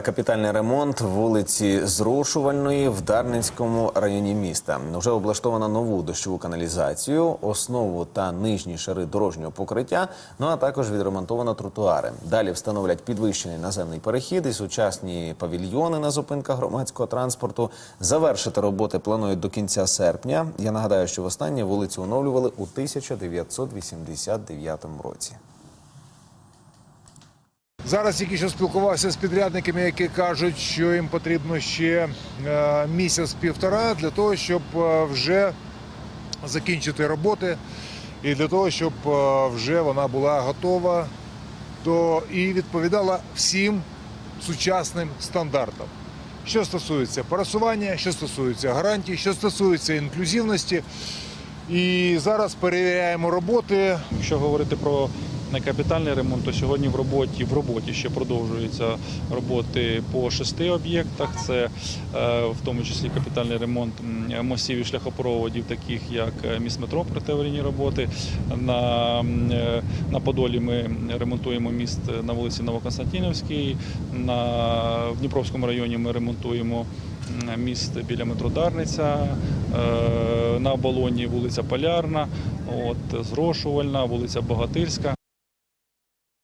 Капітальний ремонт вулиці Зрушувальної в Дарницькому районі міста. Вже облаштовано нову дощову каналізацію, основу та нижні шари дорожнього покриття. Ну а також відремонтовано тротуари. Далі встановлять підвищений наземний перехід і сучасні павільйони на зупинках громадського транспорту. Завершити роботи планують до кінця серпня. Я нагадаю, що востаннє вулицю оновлювали у 1989 році. Зараз тільки що спілкувався з підрядниками, які кажуть, що їм потрібно ще е, місяць-півтора для того, щоб е, вже закінчити роботи, і для того, щоб е, вже вона була готова до і відповідала всім сучасним стандартам. Що стосується пересування, що стосується гарантій, що стосується інклюзивності. І зараз перевіряємо роботи. Якщо говорити про капітальний ремонт, то сьогодні в роботі в роботі ще продовжуються роботи по шести об'єктах. Це е, в тому числі капітальний ремонт мостів і шляхопроводів, таких як е, міст метро, протиаварійні роботи. На, е, на Подолі ми ремонтуємо міст на вулиці Новоконстантинівській. На в Дніпровському районі ми ремонтуємо міст біля метро Дарниця. На оболоні вулиця Полярна, от, зрошувальна, вулиця Богатирська.